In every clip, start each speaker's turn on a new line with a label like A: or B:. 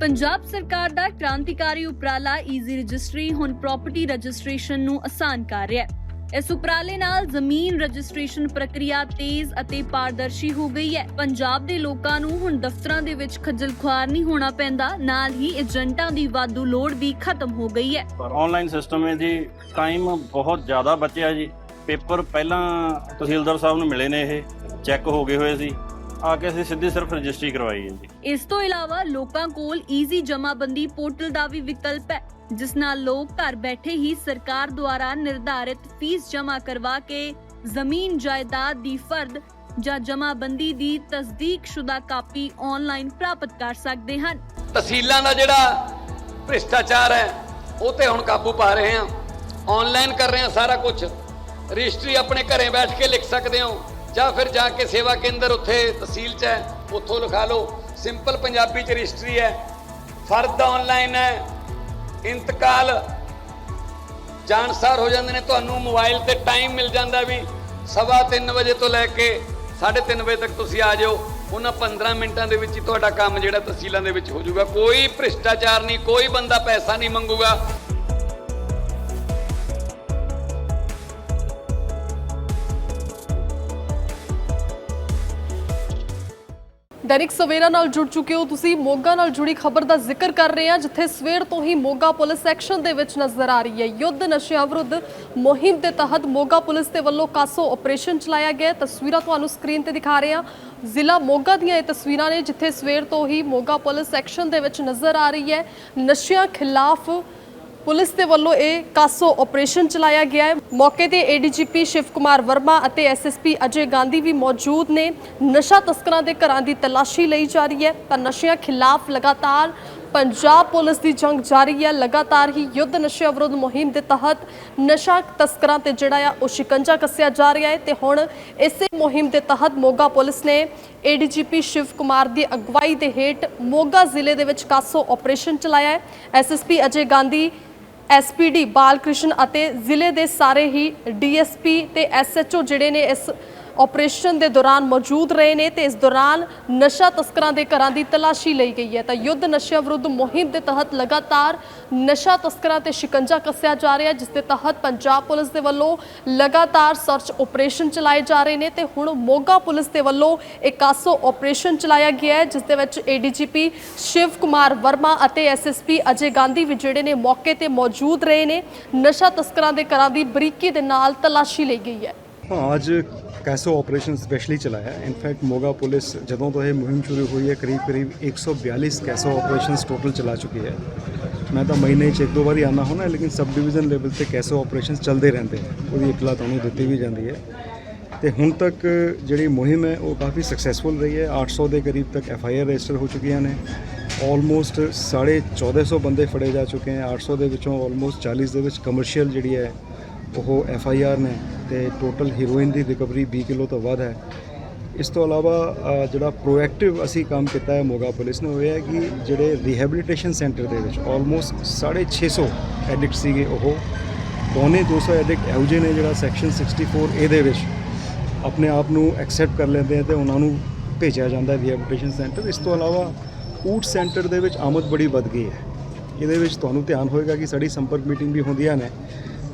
A: ਪੰਜਾਬ ਸਰਕਾਰ ਦਾ ਕ੍ਰਾਂਤੀਕਾਰੀ ਉਪਰਾਲਾ ਈਜ਼ੀ ਰਜਿਸਟਰੀ ਹੁਣ ਪ੍ਰਾਪਰਟੀ ਰਜਿਸਟ੍ਰੇਸ਼ਨ ਨੂੰ ਆਸਾਨ ਕਰ ਰਿਹਾ ਹੈ। ਇਸ ਉਪਰਾਲੇ ਨਾਲ ਜ਼ਮੀਨ ਰਜਿਸਟ੍ਰੇਸ਼ਨ ਪ੍ਰਕਿਰਿਆ ਤੇਜ਼ ਅਤੇ ਪਾਰਦਰਸ਼ੀ ਹੋ ਗਈ ਹੈ। ਪੰਜਾਬ ਦੇ ਲੋਕਾਂ ਨੂੰ ਹੁਣ ਦਫ਼ਤਰਾਂ ਦੇ ਵਿੱਚ ਖੱਜਲ ਖੁਆਰ ਨਹੀਂ ਹੋਣਾ ਪੈਂਦਾ, ਨਾਲ ਹੀ ਏਜੰਟਾਂ ਦੀ ਵਾਧੂ ਲੋੜ ਵੀ ਖਤਮ ਹੋ ਗਈ ਹੈ।
B: ਆਨਲਾਈਨ ਸਿਸਟਮ ਹੈ ਜੀ ਟਾਈਮ ਬਹੁਤ ਜ਼ਿਆਦਾ ਬਚਿਆ ਜੀ। ਪੇਪਰ ਪਹਿਲਾਂ ਤਹਿਸੀਲਦਾਰ ਸਾਹਿਬ ਨੂੰ ਮਿਲੇ ਨੇ ਇਹ ਚੈੱਕ ਹੋ ਗਏ ਹੋਏ ਸੀ। ਆ ਕੇ ਅਸੀਂ ਸਿੱਧੀ ਸਿਰਫ ਰਜਿਸਟਰੀ ਕਰਵਾਈ ਹੈ ਜੀ।
A: ਇਸ ਤੋਂ ਇਲਾਵਾ ਲੋਕਾਂ ਕੋਲ ਈਜ਼ੀ ਜਮਾਬੰਦੀ ਪੋਰਟਲ ਦਾ ਵੀ ਵਿਕਲਪ ਹੈ ਜਿਸ ਨਾਲ ਲੋਕ ਘਰ ਬੈਠੇ ਹੀ ਸਰਕਾਰ ਦੁਆਰਾ ਨਿਰਧਾਰਿਤ ਫੀਸ ਜਮ੍ਹਾਂ ਕਰਵਾ ਕੇ ਜ਼ਮੀਨ ਜਾਇਦਾਦ ਦੀ ਫਰਦ ਜਾਂ ਜਮਾਬੰਦੀ ਦੀ ਤਸਦੀਕਸ਼ੁਦਾ ਕਾਪੀ ਆਨਲਾਈਨ ਪ੍ਰਾਪਤ ਕਰ ਸਕਦੇ ਹਨ।
C: ਤਹਿਸੀਲਾਂ ਦਾ ਜਿਹੜਾ ਭ੍ਰਿਸ਼ਟਾਚਾਰ ਹੈ ਉਹ ਤੇ ਹੁਣ ਕਾਬੂ ਪਾ ਰਹੇ ਹਾਂ। ਆਨਲਾਈਨ ਕਰ ਰਹੇ ਹਾਂ ਸਾਰਾ ਕੁਝ ਰਜਿਸਟਰੀ ਆਪਣੇ ਘਰੇ ਬੈਠ ਕੇ ਲਿਖ ਸਕਦੇ ਹੋ। ਜਾਂ ਫਿਰ ਜਾ ਕੇ ਸੇਵਾ ਕੇਂਦਰ ਉੱਥੇ ਤਹਿਸੀਲ 'ਚ ਹੈ, ਉੱਥੋਂ ਲਿਖਾ ਲਓ। ਸਿੰਪਲ ਪੰਜਾਬੀ 'ਚ ਰਜਿਸਟਰੀ ਹੈ। ਫਰਦ ਆਨਲਾਈਨ ਹੈ। ਇੰਤਕਾਲ ਜਾਣਸਾਰ ਹੋ ਜਾਂਦੇ ਨੇ। ਤੁਹਾਨੂੰ ਮੋਬਾਈਲ ਤੇ ਟਾਈਮ ਮਿਲ ਜਾਂਦਾ ਵੀ ਸਵਾ ਤਿੰਨ ਵਜੇ ਤੋਂ ਲੈ ਕੇ 3:30 ਵਜੇ ਤੱਕ ਤੁਸੀਂ ਆ ਜਾਓ। ਉਹਨਾਂ 15 ਮਿੰਟਾਂ ਦੇ ਵਿੱਚ ਹੀ ਤੁਹਾਡਾ ਕੰਮ ਜਿਹੜਾ ਤਹਿਸੀਲਾਂ ਦੇ ਵਿੱਚ ਹੋ ਜਾਊਗਾ। ਕੋਈ ਭ੍ਰਿਸ਼ਟਾਚਾਰ ਨਹੀਂ, ਕੋਈ ਬੰਦਾ ਪੈਸਾ ਨਹੀਂ ਮੰਗੂਗਾ।
D: ਦੈਨਿਕ ਸਵੇਰਾ ਨਾਲ ਜੁੜ ਚੁੱਕੇ ਹੋ ਤੁਸੀਂ। ਮੋਗਾ ਨਾਲ ਜੁੜੀ ਖਬਰ ਦਾ ਜ਼ਿਕਰ ਕਰ ਰਹੇ ਹਾਂ, ਜਿੱਥੇ ਸਵੇਰ ਤੋਂ ਹੀ ਮੋਗਾ ਪੁਲਿਸ ਐਕਸ਼ਨ ਦੇ ਵਿੱਚ ਨਜ਼ਰ ਆ ਰਹੀ ਹੈ। ਯੁੱਧ ਨਸ਼ਿਆਂ ਵਿਰੁੱਧ ਮੁਹਿੰਮ ਦੇ ਤਹਿਤ ਮੋਗਾ ਪੁਲਿਸ ਦੇ ਵੱਲੋਂ ਕਾਸੋ ਆਪਰੇਸ਼ਨ ਚਲਾਇਆ ਗਿਆ। ਤਸਵੀਰਾਂ ਤੁਹਾਨੂੰ ਸਕਰੀਨ ਤੇ ਦਿਖਾ ਰਹੇ ਹਾਂ। ਜ਼ਿਲ੍ਹਾ ਮੋਗਾ ਦੀਆਂ ਇਹ ਤਸਵੀਰਾਂ ਨੇ, ਜਿੱਥੇ ਸਵੇਰ ਤੋਂ ਹੀ ਮੋਗਾ ਪੁਲਿਸ ਐਕਸ਼ਨ ਦੇ ਵਿੱਚ ਨਜ਼ਰ ਆ ਰਹੀ ਹੈ। ਨਸ਼ਿਆਂ ਖਿਲਾਫ ਪੁਲਿਸ ਦੇ ਵੱਲੋਂ ਇਹ ਕਾਸੋ ਆਪਰੇਸ਼ਨ ਚਲਾਇਆ ਗਿਆ ਹੈ। ਮੌਕੇ ਤੇ ਏਡੀਜੀਪੀ ਸ਼ਿਵ ਕੁਮਾਰ ਵਰਮਾ ਅਤੇ ਐਸਐਸਪੀ ਅਜੇ ਗਾਂਧੀ ਵੀ ਮੌਜੂਦ ਨੇ। ਨਸ਼ਾ ਤਸਕਰਾਂ ਦੇ ਘਰਾਂ ਦੀ ਤਲਾਸ਼ੀ ਲਈ ਜਾ ਰਹੀ ਹੈ ਪਰ ਨਸ਼ਿਆਂ ਖਿਲਾਫ ਲਗਾਤਾਰ ਪੰਜਾਬ ਪੁਲਿਸ ਦੀ ਜੰਗ ਜਾਰੀ ਹੈ। ਲਗਾਤਾਰ ਹੀ ਯੁੱਧ ਨਸ਼ਿਆਂ ਵਿਰੁੱਧ ਮੁਹਿੰਮ ਦੇ ਤਹਿਤ ਨਸ਼ਾ ਤਸਕਰਾਂ ਤੇ ਜਿਹੜਾ ਆ, ਉਹ ਸ਼ਿਕੰਜਾ ਕੱਸਿਆ ਜਾ ਰਿਹਾ ਹੈ ਤੇ ਹੁਣ ਇਸੇ ਮੁਹਿੰਮ ਦੇ ਤਹਿਤ ਮੋਗਾ ਪੁਲਿਸ ਨੇ ਏਡੀਜੀਪੀ ਸ਼ਿਵ ਕੁਮਾਰ ਦੀ ਅਗਵਾਈ ਦੇ ਹੇਠ ਮੋਗਾ ਜ਼ਿਲ੍ਹੇ ਦੇ ਵਿੱਚ ਕਾਸੋ ਆਪਰੇਸ਼ਨ ਚਲਾਇਆ ਹੈ। ਐਸਐਸਪੀ ਅਜੇ ਗਾਂਧੀ ਐਸਪੀਡੀ ਬਾਲਕ੍ਰਿਸ਼ਨ ਅਤੇ ਜ਼ਿਲ੍ਹੇ ਦੇ ਸਾਰੇ ਹੀ ਡੀਐਸਪੀ ਤੇ ਐਸਐਚਓ ਜਿਹੜੇ ਨੇ ਇਸ ਆਪਰੇਸ਼ਨ ਦੇ ਦੌਰਾਨ ਮੌਜੂਦ ਰਹੇ ਨੇ ਤੇ ਇਸ ਦੌਰਾਨ ਨਸ਼ਾ ਤਸਕਰਾਂ ਦੇ ਘਰਾਂ ਦੀ ਤਲਾਸ਼ੀ ਲਈ ਗਈ ਹੈ। ਤਾਂ ਯੁੱਧ ਨਸ਼ਿਆਂ ਵਿਰੁੱਧ ਮੁਹਿੰਮ ਦੇ ਤਹਿਤ ਲਗਾਤਾਰ ਨਸ਼ਾ ਤਸਕਰਾਂ ਤੇ ਸ਼ਿਕੰਜਾ ਕੱਸਿਆ ਜਾ ਰਿਹਾ, ਜਿਸ ਦੇ ਤਹਿਤ ਪੰਜਾਬ ਪੁਲਿਸ ਦੇ ਵੱਲੋਂ ਲਗਾਤਾਰ ਸਰਚ ਆਪਰੇਸ਼ਨ ਚਲਾਏ ਜਾ ਰਹੇ ਨੇ ਤੇ ਹੁਣ ਮੋਗਾ ਪੁਲਿਸ ਦੇ ਵੱਲੋਂ ਇੱਕ ਕਾਸੋ ਆਪਰੇਸ਼ਨ ਚਲਾਇਆ ਗਿਆ ਹੈ, ਜਿਸ ਦੇ ਵਿੱਚ ਏਡੀਜੀਪੀ ਸ਼ਿਵ ਕੁਮਾਰ ਵਰਮਾ ਅਤੇ ਐਸਐਸਪੀ ਅਜੇ ਗਾਂਧੀ ਵੀ ਜਿਹੜੇ ਨੇ ਮੌਕੇ ਤੇ ਮੌਜੂਦ ਰਹੇ ਨੇ। ਨਸ਼ਾ ਤਸਕਰਾਂ ਦੇ ਘਰਾਂ ਦੀ ਬਰੀਕੀ ਦੇ ਨਾਲ ਤਲਾਸ਼ੀ ਲਈ ਗਈ ਹੈ।
E: ਹਾਂ ਅੱਜ ਕੈਸੋ ਆਪਰੇਸ਼ਨ ਸਪੈਸ਼ਲੀ ਚਲਾਇਆ। ਇਨਫੈਕਟ ਮੋਗਾ ਪੁਲਿਸ ਜਦੋਂ ਤੋਂ ਇਹ ਮੁਹਿੰਮ ਸ਼ੁਰੂ ਹੋਈ ਹੈ, ਕਰੀਬ ਕਰੀਬ 142 ਕੈਸੋ ਆਪਰੇਸ਼ਨਸ ਟੋਟਲ ਚਲਾ ਚੁੱਕੀ ਹੈ। ਮੈਂ ਤਾਂ ਮਹੀਨੇ 'ਚ ਇੱਕ ਦੋ ਵਾਰੀ ਆਨਾ ਹੁੰਦਾ, ਲੇਕਿਨ ਸਬ ਡਿਵੀਜ਼ਨ ਲੈਵਲ ਤੇ ਕੈਸੋ ਆਪਰੇਸ਼ਨਸ ਚੱਲਦੇ ਰਹਿੰਦੇ ਹੈ ਉਹਦੀ ਇਤਲਾ ਤੁਹਾਨੂੰ ਦਿੱਤੀ ਵੀ ਜਾਂਦੀ ਹੈ। ਤੇ ਹੁਣ ਤੱਕ ਜਿਹੜੀ ਮੁਹਿੰਮ ਹੈ, ਉਹ ਕਾਫੀ ਸਕਸੈਸਫੁਲ ਰਹੀ ਹੈ। 800 ਦੇ ਕਰੀਬ ਤੱਕ ਐਫ ਆਈ ਆਰ ਰਜਿਸਟਰ ਹੋ ਚੁੱਕੀਆਂ ਨੇ। ਆਲਮੋਸਟ 1450 ਬੰਦੇ ਫੜੇ ਜਾ ਚੁੱਕੇ ਹਨ 800 ਦੇ ਵਿੱਚੋਂ ਆਲਮੋਸਟ 40 ਦੇ ਵਿੱਚ ਕਮਰਸ਼ੀਅਲ ਜਿਹੜੀ ਹੈ, ਉਹ ਐਫ ਆਈ ਆਰ ਨੇ ਤੇ ਟੋਟਲ ਹੀਰੋਇਨ ਦੀ ਰਿਕਵਰੀ 20 ਕਿਲੋ ਤੋਂ ਵੱਧ ਹੈ। ਇਸ ਤੋਂ ਇਲਾਵਾ ਜਿਹੜਾ ਪ੍ਰੋਐਕਟਿਵ ਅਸੀਂ ਕੰਮ ਕੀਤਾ ਹੈ ਮੋਗਾ ਪੁਲਿਸ ਨੇ, ਉਹ ਇਹ ਹੈ ਕਿ ਜਿਹੜੇ ਰੀਹੈਬਿਲਿਟੇਸ਼ਨ ਸੈਂਟਰ ਦੇ ਵਿੱਚ ਆਲਮੋਸਟ 650 ਐਡਿਕਟ ਸੀਗੇ ਉਹ। ਪੌਣੇ 200 ਐਡਿਕਟ ਇਹੋ ਜਿਹੇ ਨੇ ਜਿਹੜਾ ਸੈਕਸ਼ਨ 64 ਏ ਦੇ ਵਿੱਚ ਆਪਣੇ ਆਪ ਨੂੰ ਐਕਸੈਪਟ ਕਰ ਲੈਂਦੇ ਆ ਤੇ ਉਹਨਾਂ ਨੂੰ ਭੇਜਿਆ ਜਾਂਦਾ ਹੈ ਰੀਹੈਬਿਲਿਟੇਸ਼ਨ ਸੈਂਟਰ ਇਸ ਤੋਂ ਇਲਾਵਾ, ਊਟ ਸੈਂਟਰ ਦੇ ਵਿੱਚ ਆਮਦ ਬੜੀ ਵੱਧ ਗਈ ਹੈ। ਇਹਦੇ ਵਿੱਚ ਤੁਹਾਨੂੰ ਧਿਆਨ ਹੋਏਗਾ ਕਿ ਸਾਡੀ ਸੰਪਰਕ ਮੀਟਿੰਗ ਵੀ ਹੁੰਦੀਆਂ ਨੇ।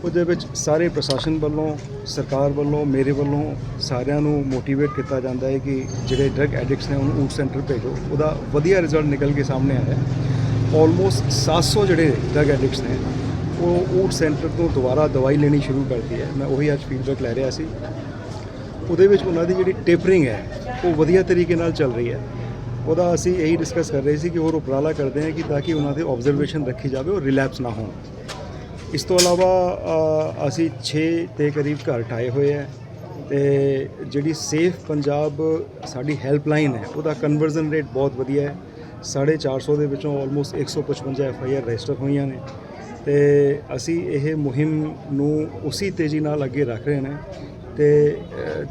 E: ਉਹਦੇ ਵਿੱਚ ਸਾਰੇ ਪ੍ਰਸ਼ਾਸਨ ਵੱਲੋਂ, ਸਰਕਾਰ ਵੱਲੋਂ, ਮੇਰੇ ਵੱਲੋਂ ਸਾਰਿਆਂ ਨੂੰ ਮੋਟੀਵੇਟ ਕੀਤਾ ਜਾਂਦਾ ਹੈ ਕਿ ਜਿਹੜੇ ਡਰਗ ਐਡਿਕਟਸ ਨੇ ਉਹਨੂੰ ਊਟ ਸੈਂਟਰ ਭੇਜੋ। ਉਹਦਾ ਵਧੀਆ ਰਿਜ਼ਲਟ ਨਿਕਲ ਕੇ ਸਾਹਮਣੇ ਆਇਆ ਹੈ। ਆਲਮੋਸਟ 700 ਜਿਹੜੇ ਡਰਗ ਐਡਿਕਟਸ ਨੇ, ਉਹ ਊਟ ਸੈਂਟਰ ਤੋਂ ਦੁਬਾਰਾ ਦਵਾਈ ਲੈਣੀ ਸ਼ੁਰੂ ਕਰਦੀ ਹੈ। ਮੈਂ ਉਹੀ ਅੱਜ ਫੀਡਬੈਕ ਲੈ ਰਿਹਾ ਸੀ। ਉਹਦੇ ਵਿੱਚ ਉਹਨਾਂ ਦੀ ਜਿਹੜੀ ਟੇਪਰਿੰਗ ਹੈ, ਉਹ ਵਧੀਆ ਤਰੀਕੇ ਨਾਲ ਚੱਲ ਰਹੀ ਹੈ। ਉਹਦਾ ਅਸੀਂ ਇਹੀ ਡਿਸਕਸ ਕਰ ਰਹੇ ਸੀ ਕਿ ਹੋਰ ਉਪਰਾਲਾ ਕਰਦੇ ਹਾਂ ਕਿ ਤਾਂ ਕਿ ਉਹਨਾਂ ਦੇ ਆਬਜ਼ਰਵੇਸ਼ਨ ਰੱਖੀ ਜਾਵੇ ਔਰ ਰਿਲੈਪਸ ਨਾ ਹੋਣ। ਇਸ ਤੋਂ ਇਲਾਵਾ ਅਸੀਂ 6 ਦੇ ਕਰੀਬ ਘਰ ਢਾਏ ਹੋਏ ਹੈ ਤੇ ਜਿਹੜੀ ਸੇਫ ਪੰਜਾਬ ਸਾਡੀ ਹੈਲਪਲਾਈਨ ਹੈ, ਉਹਦਾ ਕਨਵਰਜ਼ਨ ਰੇਟ ਬਹੁਤ ਵਧੀਆ ਹੈ। 450 ਦੇ ਵਿੱਚੋਂ almost 155 F I R register ਹੋਈਆਂ ਨੇ ਤੇ ਅਸੀਂ ਇਹ ਮੁਹਿੰਮ ਨੂੰ ਉਸੇ ਤੇਜ਼ੀ ਨਾਲ ਅੱਗੇ ਰੱਖ ਰਹੇ ਨੇ ਤੇ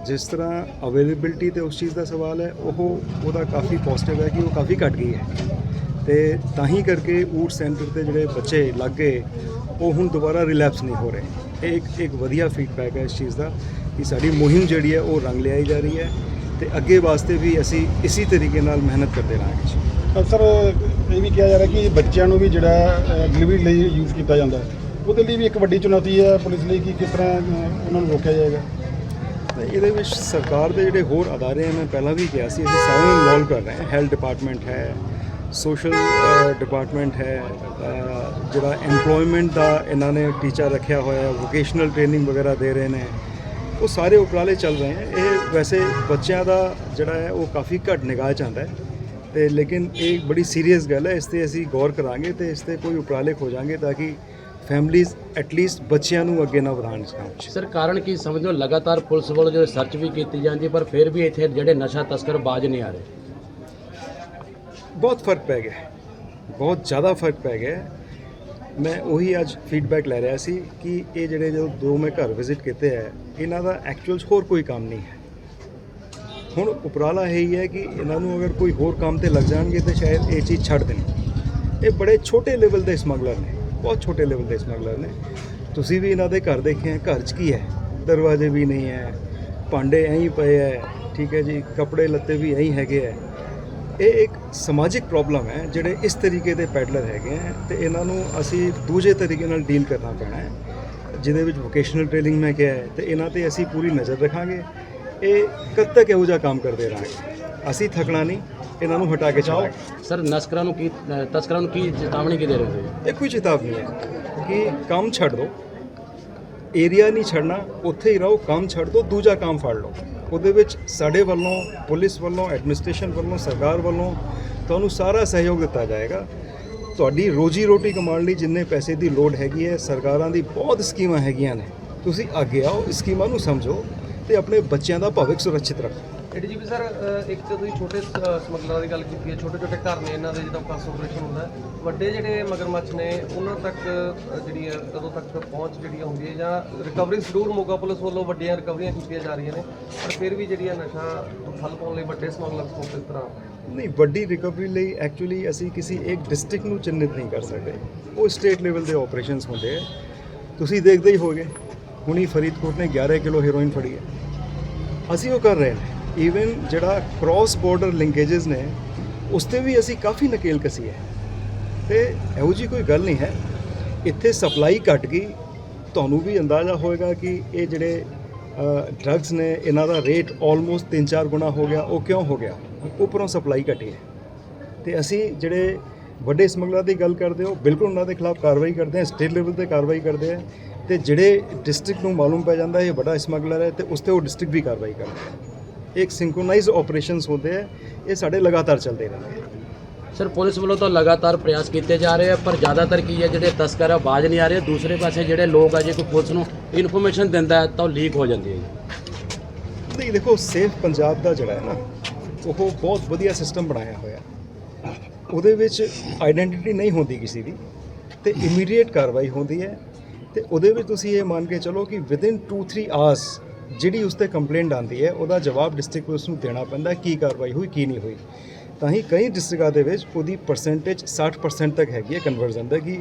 E: ਜਿਸ ਤਰ੍ਹਾਂ ਅਵੇਲੇਬਿਲਟੀ ਤੇ ਉਸ ਚੀਜ਼ ਦਾ ਸਵਾਲ ਹੈ, ਉਹ, ਉਹਦਾ ਕਾਫੀ ਪੋਜ਼ਿਟਿਵ ਹੈ ਕਿ ਉਹ ਕਾਫੀ ਘਟ ਗਈ ਹੈ। ਤੇ ਤਾਂ ਹੀ ਕਰਕੇ ਊਟ ਸੈਂਟਰ ਤੇ ਜਿਹੜੇ ਬੱਚੇ ਲੱਗ ਉਹ ਹੁਣ ਦੁਬਾਰਾ ਰਿਲੈਪਸ ਨਹੀਂ ਹੋ ਰਹੇ। ਇਹ ਇੱਕ ਇੱਕ ਵਧੀਆ ਫੀਡਬੈਕ ਹੈ ਇਸ ਚੀਜ਼ ਦਾ ਕਿ ਸਾਡੀ ਮੁਹਿੰਮ ਜਿਹੜੀ ਹੈ ਉਹ ਰੰਗ ਲਿਆਈ ਜਾ ਰਹੀ ਹੈ ਤੇ ਅੱਗੇ ਵਾਸਤੇ ਵੀ ਅਸੀਂ ਇਸੇ ਤਰੀਕੇ ਨਾਲ ਮਿਹਨਤ ਕਰਦੇ ਰਹਾਂਗੇ
F: ਸਰ ਇਹ ਵੀ ਕਿਹਾ ਜਾ ਰਿਹਾ ਕਿ ਬੱਚਿਆਂ ਨੂੰ ਵੀ ਜਿਹੜਾ ਡਿਲੀਵਰੀ ਲਈ ਯੂਜ਼ ਕੀਤਾ ਜਾਂਦਾ ਉਹਦੇ ਲਈ ਵੀ ਇੱਕ ਵੱਡੀ ਚੁਣੌਤੀ ਹੈ ਪੁਲਿਸ ਲਈ ਕਿ ਕਿਸ ਤਰ੍ਹਾਂ ਉਹਨਾਂ ਨੂੰ ਰੋਕਿਆ ਜਾਏਗਾ।
E: ਇਹਦੇ ਵਿੱਚ ਸਰਕਾਰ ਦੇ ਜਿਹੜੇ ਹੋਰ ਅਦਾਰੇ ਮੈਂ ਪਹਿਲਾਂ ਵੀ ਕਿਹਾ ਸੀ ਅਸੀਂ ਸਾਰੇ ਇਨਵੋਲਵ ਕਰ ਰਹੇ ਹਾਂ। ਹੈਲਥ ਡਿਪਾਰਟਮੈਂਟ ਹੈ ਸੋਸ਼ਲ ਡਿਪਾਰਟਮੈਂਟ ਹੈ ਜਿਹੜਾ EMPLOYMENT ਦਾ ਇਹਨਾਂ ਨੇ ਟੀਚਾ ਰੱਖਿਆ ਹੋਇਆ ਹੈ ਵੋਕੇਸ਼ਨਲ ਟ੍ਰੇਨਿੰਗ ਵਗੈਰਾ ਦੇ ਰਹੇ ਨੇ, ਉਹ ਸਾਰੇ ਉਪਰਾਲੇ ਚੱਲ ਰਹੇ ਹੈ। ਇਹ ਵੈਸੇ ਬੱਚਿਆਂ ਦਾ ਜਿਹੜਾ ਹੈ, ਉਹ ਕਾਫੀ ਘੱਟ ਨਿਗਾਹ ਚ ਆਉਂਦਾ ਹੈ। ਤੇ ਲੇਕਿਨ ਇਹ ਬੜੀ ਸੀਰੀਅਸ ਗੱਲ ਹੈ, ਇਸ ਤੇ ਅਸੀਂ ਗੌਰ ਕਰਾਂਗੇ ਤੇ ਇਸ ਤੇ ਕੋਈ ਉਪਰਾਲੇ ਖੋਜਾਂਗੇ ਤਾਂ ਕਿ ਫੈਮਲੀਜ਼ ਐਟਲੀਸਟ ਬੱਚਿਆਂ ਨੂੰ ਅੱਗੇ ਨਾ ਵਧਾਉਣ ਇਸ
G: ਸਰ, ਕਾਰਨ ਕੀ ਸਮਝੋ? ਲਗਾਤਾਰ ਪੁਲਿਸ ਵੱਲੋਂ ਜਦੋਂ ਸਰਚ ਵੀ ਕੀਤੀ ਜਾਂਦੀ, ਪਰ ਫਿਰ ਵੀ ਇੱਥੇ ਜਿਹੜੇ ਨਸ਼ਾ ਤਸਕਰ ਬਾਜ ਨਹੀਂ ਆ ਰਹੇ।
E: ਬਹੁਤ ਫ਼ਰਕ ਪੈ ਗਿਆ। ਬਹੁਤ ਜ਼ਿਆਦਾ ਫ਼ਰਕ ਪੈ ਗਿਆ। ਮੈਂ ਉਹੀ ਅੱਜ ਫੀਡਬੈਕ ਲੈ ਰਿਹਾ ਸੀ ਕਿ ਇਹ ਜਿਹੜੇ ਜੋ ਦੋ ਮੈਂ ਘਰ ਵਿਜ਼ਿਟ ਕੀਤੇ ਹੈ ਇਹਨਾਂ ਦਾ ਐਕਚੁਅਲ 'ਚ ਹੋਰ ਕੋਈ ਕੰਮ ਨਹੀਂ ਹੈ। ਹੁਣ ਉਪਰਾਲਾ ਇਹ ਹੀ ਹੈ ਕਿ ਇਹਨਾਂ ਨੂੰ ਅਗਰ ਕੋਈ ਹੋਰ ਕੰਮ ਤੇ ਲੱਗ ਜਾਣਗੇ ਤੇ ਸ਼ਾਇਦ ਇਹ ਚੀਜ਼ ਛੱਡ ਦੇਣ। ਇਹ ਬੜੇ ਛੋਟੇ ਲੈਵਲ ਦੇ ਸਮਗਲਰ ਨੇ, ਬਹੁਤ ਛੋਟੇ ਲੈਵਲ ਦੇ ਸਮਗਲਰ ਨੇ। ਤੁਸੀਂ ਵੀ ਇਹਨਾਂ ਦੇ ਘਰ ਦੇਖੇ ਹੈ ਘਰ 'ਚ ਕੀ ਹੈ? ਦਰਵਾਜ਼ੇ ਵੀ ਨਹੀਂ ਹੈ, ਭਾਂਡੇ ਐਂ ਹੀ ਪਏ ਹੈ ਠੀਕ ਹੈ ਜੀ, ਕੱਪੜੇ ਲੱਤੇ ਵੀ ਐਂ ਹੀ ਹੈਗੇ ਹੈ ਇਹ ਇੱਕ ਸਮਾਜਿਕ ਪ੍ਰੋਬਲਮ ਹੈ ਜਿਹੜੇ ਇਸ ਤਰੀਕੇ ਦੇ ਪੈਡਲਰ ਹੈਗੇ ਹੈ ਤੇ ਇਹਨਾਂ ਨੂੰ ਅਸੀਂ ਦੂਜੇ ਤਰੀਕੇ ਨਾਲ ਡੀਲ ਕਰਨਾ ਪੈਣਾ ਹੈ ਜਿਹਦੇ ਵਿੱਚ ਵੋਕੇਸ਼ਨਲ ਟ੍ਰੇਨਿੰਗ ਮੈਂ ਕਿਹਾ ਹੈ ਤੇ ਇਹਨਾਂ ਤੇ ਅਸੀਂ ਪੂਰੀ ਨਜ਼ਰ ਰੱਖਾਂਗੇ। ਇਹ ਕਦ ਤੱਕ ਇਹੋ ਜਿਹਾ ਕੰਮ ਕਰਦੇ ਰਹਾਂਗੇ ਅਸੀਂ ਥਕਣਾ ਨਹੀਂ ਇਹਨਾਂ ਨੂੰ ਹਟਾ ਕੇ ਚਲਾਂਗੇ
G: ਸਰ ਨਸਕਰਾਂ ਨੂੰ ਕੀ ਤਸਕਰਾਂ ਨੂੰ ਕੀ ਚੇਤਾਵਨੀ ਕੀ ਦੇ ਰਹੇ ਹੋ?
E: ਇਹ ਕੋਈ ਚੇਤਾਵਨੀ ਹੈ ਕਿ ਕੰਮ ਛੱਡ ਦਿਓ ਏਰੀਆ ਨਹੀਂ ਛੱਡਣਾ ਉੱਥੇ ਹੀ ਰਹੋ ਕੰਮ ਛੱਡ ਦਿਓ ਦੂਜਾ ਕੰਮ ਫੜ ਲਓ। ਉਹਦੇ ਵਿੱਚ ਸਾਡੇ ਵੱਲੋਂ, ਪੁਲਿਸ ਵੱਲੋਂ ਐਡਮਿਨਿਸਟ੍ਰੇਸ਼ਨ ਵੱਲੋਂ, ਸਰਕਾਰ ਵੱਲੋਂ ਤੁਹਾਨੂੰ ਸਾਰਾ ਸਹਿਯੋਗ ਦਿੱਤਾ ਜਾਏਗਾ। ਤੁਹਾਡੀ ਰੋਜੀ ਰੋਟੀ ਕਮਾਉਣ ਲਈ ਜਿੰਨੇ ਪੈਸੇ ਦੀ ਲੋੜ ਹੈਗੀ ਹੈ, ਸਰਕਾਰਾਂ ਦੀ ਬਹੁਤ ਸਕੀਮਾਂ ਹੈਗੀਆਂ ਨੇ। ਤੁਸੀਂ ਅੱਗੇ ਆਓ ਸਕੀਮਾਂ ਨੂੰ ਸਮਝੋ ਤੇ ਆਪਣੇ ਬੱਚਿਆਂ ਦਾ ਭਵਿੱਖ ਸੁਰੱਖਿਅਤ ਰੱਖੋ।
H: ਏਡੀਜੀਪੀ ਸਰ ਇੱਕ ਤਾਂ ਤੁਸੀਂ ਛੋਟੇ ਅ, ਸਮਗਲਰਾਂ ਦੀ ਗੱਲ ਕੀਤੀ ਹੈ ਛੋਟੇ ਛੋਟੇ ਘਰ ਨੇ ਇਹਨਾਂ ਦੇ ਜਿੱਦਾਂ ਪਾਸ ਆਪਰੇਸ਼ਨ ਹੁੰਦਾ ਵੱਡੇ ਜਿਹੜੇ ਮਗਰਮੱਛ ਨੇ ਉਹਨਾਂ ਤੱਕ ਜਿਹੜੀ ਹੈ ਕਦੋਂ ਤੱਕ ਪਹੁੰਚ ਜਿਹੜੀ ਹੁੰਦੀ ਹੈ ਜਾਂ ਰਿਕਵਰੀ ਜ਼ਰੂਰ ਮੋਗਾ ਪੁਲਿਸ ਵੱਲੋਂ ਵੱਡੀਆਂ ਰਿਕਵਰੀਆਂ ਕੀਤੀਆਂ ਜਾ ਰਹੀਆਂ ਨੇ ਪਰ ਫਿਰ ਵੀ ਜਿਹੜੀ ਹੈ ਨਸ਼ਾ ਠੱਲ ਪਾਉਣ ਲਈ ਵੱਡੇ ਸਮਗਲਰਸ ਨੂੰ ਕਿਸ ਤਰ੍ਹਾਂ
E: ਨਹੀਂ ਵੱਡੀ ਰਿਕਵਰੀ ਲਈ ਐਕਚੁਅਲੀ ਅਸੀਂ ਕਿਸੇ ਇੱਕ ਡਿਸਟ੍ਰਿਕਟ ਨੂੰ ਚਿੰਨ੍ਹਿਤ ਨਹੀਂ ਕਰ ਸਕਦੇ। ਉਹ ਸਟੇਟ ਲੈਵਲ ਦੇ ਆਪਰੇਸ਼ਨਸ ਹੁੰਦੇ ਆ। ਤੁਸੀਂ ਦੇਖਦੇ ਹੀ ਹੋਗੇ ਹੁਣੀ ਫਰੀਦਕੋਟ ਨੇ 11 ਕਿਲੋ ਹੀਰੋਇਨ ਫੜੀ ਹੈ। ਅਸੀਂ ਉਹ ਕਰ ਰਹੇ ਨੇ। ਈਵਨ ਜਿਹੜਾ ਕ੍ਰਾਸ ਬਾਰਡਰ ਲਿੰਕੇजेस ਨੇ, ਉਸ ਤੇ ਵੀ ਅਸੀਂ ਕਾਫੀ ਨਕੇਲ ਕਸੀ ਹੈ। ਤੇ ਇਹੋ ਜੀ ਕੋਈ ਗੱਲ ਨਹੀਂ ਹੈ। ਇੱਥੇ ਸਪਲਾਈ ਘਟ ਗਈ। ਤੁਹਾਨੂੰ ਵੀ ਅੰਦਾਜ਼ਾ ਹੋਏਗਾ ਕਿ ਇਹ ਜਿਹੜੇ ਡਰੱਗਸ ਨੇ, ਇਹਨਾਂ ਦਾ ਰੇਟ ਆਲਮੋਸਟ 3-4 ਗੁਣਾ ਹੋ ਗਿਆ। ਉਹ ਕਿਉਂ ਹੋ ਗਿਆ? ਉੱਪਰੋਂ ਸਪਲਾਈ ਘਟੀ ਹੈ। ਤੇ ਅਸੀਂ ਜਿਹੜੇ ਵੱਡੇ ਸਮਗਲਰ ਦੀ ਗੱਲ ਕਰਦੇ ਹੋ ਬਿਲਕੁਲ ਉਹਨਾਂ ਦੇ ਖਿਲਾਫ ਕਾਰਵਾਈ ਕਰਦੇ ਹਾਂ ਸਟੇਟ ਲੈਵਲ ਤੇ ਕਾਰਵਾਈ ਕਰਦੇ ਹਾਂ। ਤੇ ਜਿਹੜੇ ਡਿਸਟ੍ਰਿਕਟ ਨੂੰ ਮਾਲੂਮ ਪੈ ਜਾਂਦਾ, ਇਹ ਵੱਡਾ ਸਮਗਲਰ ਹੈ ਤੇ ਉਸ ਤੇ ਉਹ ਡਿਸਟ੍ਰਿਕਟ ਵੀ ਕਾਰਵਾਈ ਕਰਦਾ ਹੈ। ਇੱਕ ਸਿੰਕਰੋਨਾਈਜ਼ ਆਪਰੇਸ਼ਨਸ ਹੁੰਦੇ ਆ ਇਹ ਸਾਡੇ ਲਗਾਤਾਰ ਚੱਲਦੇ ਰਹਿੰਦੇ ਆ।
G: ਸਰ ਪੁਲਿਸ ਵੱਲੋਂ ਤਾਂ ਲਗਾਤਾਰ ਪ੍ਰਯਾਸ ਕੀਤੇ ਜਾ ਰਹੇ ਆ ਪਰ ਜ਼ਿਆਦਾਤਰ ਕੀ ਹੈ ਜਿਹੜੇ ਤਸਕਰ ਆ ਬਾਜ ਨਹੀਂ ਆ ਰਹੇ ਦੂਸਰੇ ਪਾਸੇ ਜਿਹੜੇ ਲੋਕ ਆ ਜੇ ਕੋਈ ਪੁਲਿਸ ਨੂੰ ਇਨਫੋਰਮੇਸ਼ਨ ਦਿੰਦਾ ਹੈ ਤਾਂ ਉਹ ਲੀਕ ਹੋ ਜਾਂਦੀ ਹੈ ਜੀ।
E: ਨਹੀਂ ਦੇਖੋ ਸੇਫ ਪੰਜਾਬ ਦਾ ਜਿਹੜਾ ਹੈ ਨਾ ਉਹ ਬਹੁਤ ਵਧੀਆ ਸਿਸਟਮ ਬਣਾਇਆ ਹੋਇਆ। ਉਹਦੇ ਵਿੱਚ ਆਇਡੈਂਟੀਟੀ ਨਹੀਂ ਹੁੰਦੀ ਕਿਸੇ ਦੀ ਤੇ ਇਮੀਡੀਏਟ ਕਾਰਵਾਈ ਹੁੰਦੀ ਹੈ ਤੇ ਉਹਦੇ ਵਿੱਚ ਤੁਸੀਂ ਇਹ ਮੰਨ ਕੇ ਚਲੋ ਕਿ ਵਿਦਿਨ 2-3 ਆਵਰਸ ਜਿਹੜੀ ਉਸ ਤੇ ਕੰਪਲੇਂਟ ਆਉਂਦੀ ਹੈ ਉਹਦਾ ਜਵਾਬ ਡਿਸਟ੍ਰਿਕਟ ਪੁਲਿਸ ਨੂੰ ਦੇਣਾ ਪੈਂਦਾ ਕੀ ਕਾਰਵਾਈ ਹੋਈ ਕੀ ਨਹੀਂ ਹੋਈ। ਤਾਂ ਹੀ ਕਈ ਡਿਸਟ੍ਰਿਕਟਾਂ ਦੇ ਵਿੱਚ ਉਹਦੀ ਪਰਸੈਂਟੇਜ 60% ਤੱਕ ਹੈਗੀ ਹੈ ਕਨਵਰਜ਼ਨ ਦਾ ਕਿ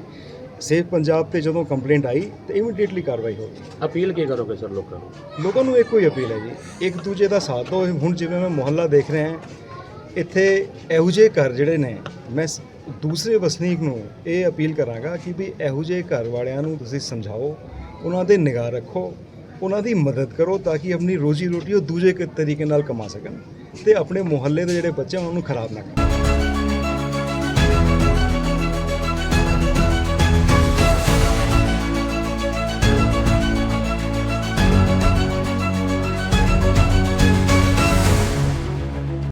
E: ਸੇਫ ਪੰਜਾਬ ਤੇ ਜਦੋਂ ਕੰਪਲੇਂਟ ਆਈ ਤੇ ਇਮੀਡੀਏਟਲੀ ਕਾਰਵਾਈ ਹੋ ਗਈ।
G: ਅਪੀਲ ਕੀ ਕਰੋਗੇ ਸਰ ਲੋਕਾਂ ਨੂੰ?
E: ਲੋਕਾਂ ਨੂੰ ਇੱਕੋ ਹੀ ਅਪੀਲ ਹੈ ਜੀ ਇੱਕ ਦੂਜੇ ਦਾ ਸਾਥ ਦਿਓ। ਹੁਣ ਜਿਵੇਂ ਮੈਂ ਮੁਹੱਲਾ ਦੇਖ ਰਿਹਾ ਹਾਂ ਇੱਥੇ ਇਹੋ ਜਿਹੇ ਘਰ ਜਿਹੜੇ ਨੇ ਮੈਂ ਦੂਸਰੇ ਵਸਨੀਕ ਨੂੰ ਇਹ ਅਪੀਲ ਕਰਾਂਗਾ ਕਿ ਵੀ ਇਹੋ ਜਿਹੇ ਘਰ ਵਾਲਿਆਂ ਨੂੰ ਤੁਸੀਂ ਸਮਝਾਓ ਉਹਨਾਂ ਦੇ ਨਿਗਾਹ ਰੱਖੋ ਉਹਨਾਂ ਦੀ ਮਦਦ ਕਰੋ ਤਾਂ ਕਿ ਆਪਣੀ ਰੋਜੀ ਰੋਟੀ ਉਹ ਦੂਜੇ ਤਰੀਕੇ ਨਾਲ ਕਮਾ ਸਕਣ ਤੇ ਆਪਣੇ ਮੁਹੱਲੇ ਦੇ ਜਿਹੜੇ ਬੱਚੇ ਆ, ਉਹਨਾਂ ਨੂੰ ਖਰਾਬ ਨਾ ਕਰਨ।